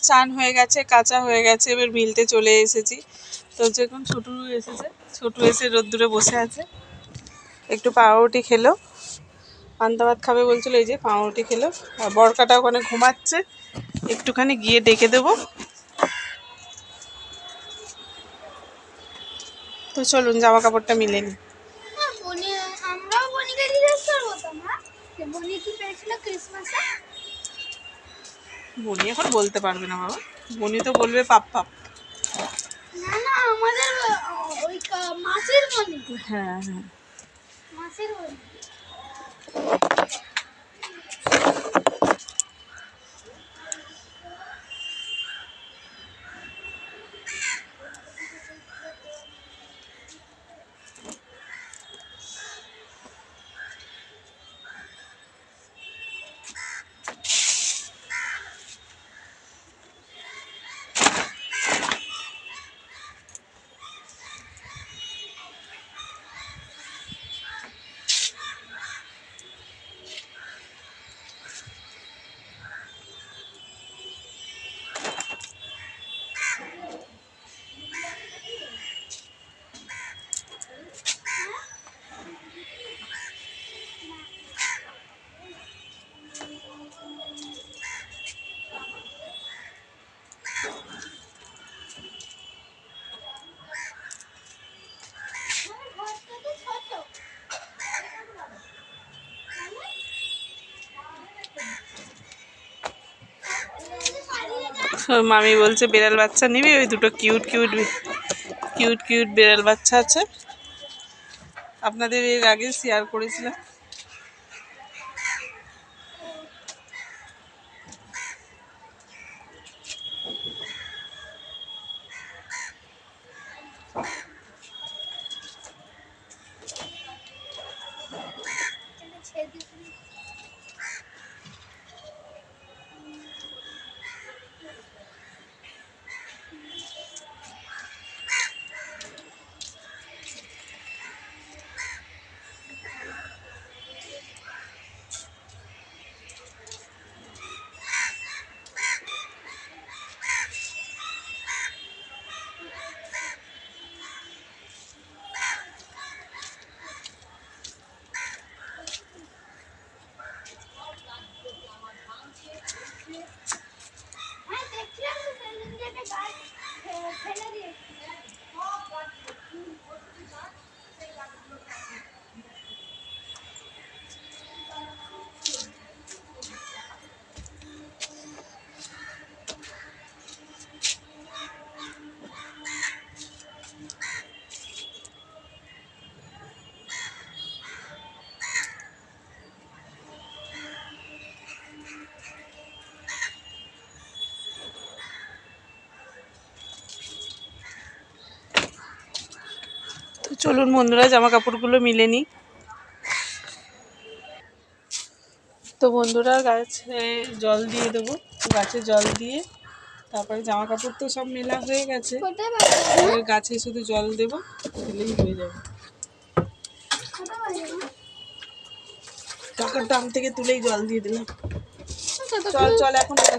চান হয়ে গেছে কাঁচা হয়ে গেছে এবার মিলতে চলে এসেছি। তো যখন ছোটু এসেছে ছোটু এসে রোদ্দুরে বসে আছে। একটু পাউরুটি খেলো। পান্তা ভাত খাবে বলছিল এই যে পাউরুটি খেলো। আর বরকাটা ওখানে ঘুমাচ্ছে। একটুখানি গিয়ে ডেকে দেবো। তো চলুন জামা কাপড়টা মিলে নি। হ্যাঁ, আমরাও না পেয়েছিল ক্রিসমাসে? বনি এখন বলতে পারবে না বাবা। বনি তো বলবে পাপ পাপ। না না আমাদের ওই কা- বনি। হ্যাঁ হ্যাঁ। বনি। মামি বলছে, বিড়াল বাচ্চা নিবি? ওই দুটো কিউট কিউট কিউট কিউট বিড়াল বাচ্চা আছে। আপনাদের এর আগে শেয়ার করেছিলাম। চলুন বন্ধুরা জামা কাপড়গুলো মিলে নিই। তো বন্ধুরা, গাছে জল দিয়ে দেবো, গাছে জল দিয়ে। তারপরে জামা কাপড় তো সব মেলা হয়ে গেছে। গাছে শুধু জল দেবো, দিলেই হয়ে যাবে। টাকার দাম থেকে তুলেই জল দিয়ে দিলাম। চল চল, এখন চল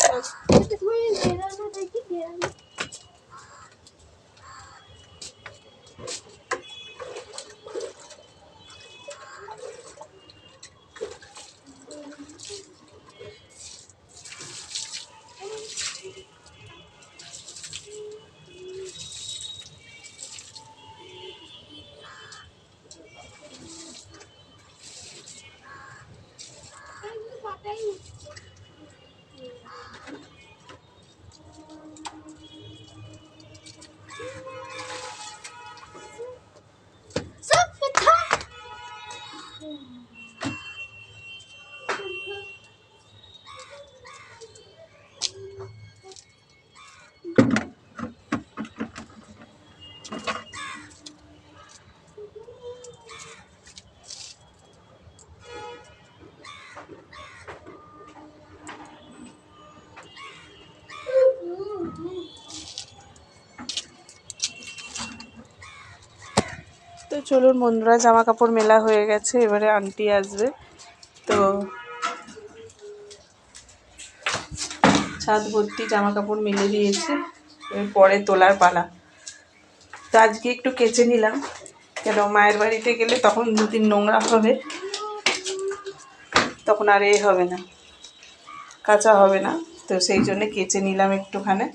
চলুন বন্ধুরা জামা কাপড় মেলা হয়ে গেছে, এবারে আন্টি আসবে। তো ছাদ ভর্তি জামা কাপড় মেলে দিয়েছে এরপরে তোলার পালা। তো আজকে একটু কেচে নিলাম, কেন মায়ের বাড়িতে গেলে তখন দুদিন নোংরা হবে, তখন আর এ হবে না, কাঁচা হবে না। তো সেই জন্য কেচে নিলাম একটুখানি।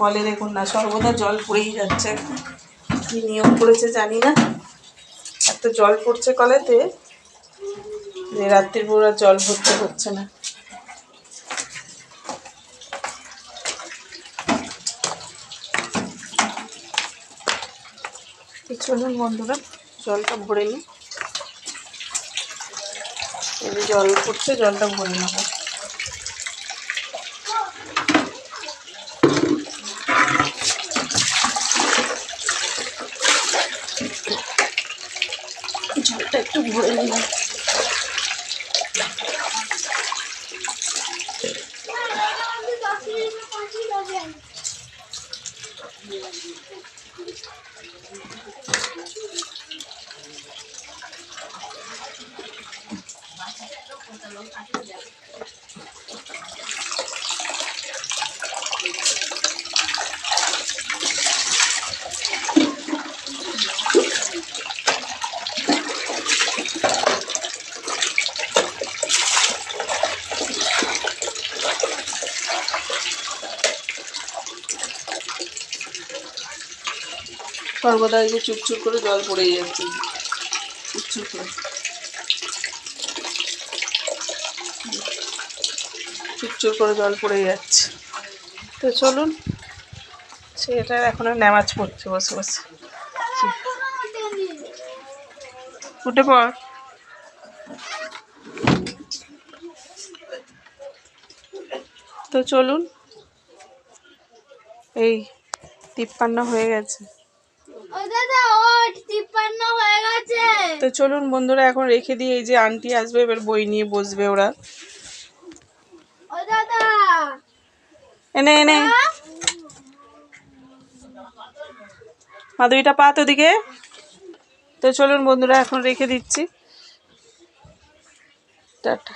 কলে দেখুন না, সর্বদা জল পড়েই যাচ্ছে কী নিয়ম করেছে জানি না। এত জল পড়ছে কলেতে, যে রাত্রির আর জল ভরতে হচ্ছে না। চলুন বন্ধুরা, জলটা ভরে নিই জল পড়ছে, জলটা ভরে নেব। জলটা একটু ভরে নিলাম। সর্বদা এই যে চুপচুপ করে জল পড়ে যাচ্ছে। চুপচুপ করে। চুপচুপ করে জল পড়ে যাচ্ছে। তো চলুন সেটার এখন নামাজ পড়ছে, বসে বসে। উঠে পড়। তো চলুন, এই তিপ্পান্ন হয়ে গেছে ও দাদা ওট তিপ্পান্ন হয়ে গেছে তো চলুন বন্ধুরা এখন রেখে দিয়ে এই যে আন্টি আসবে এবার বই নিয়ে বসবে ওরা। এনে এনে। মাধবীটা পাত ওদিকে তো চলুন বন্ধুরা এখন রেখে দিচ্ছি। টাটা।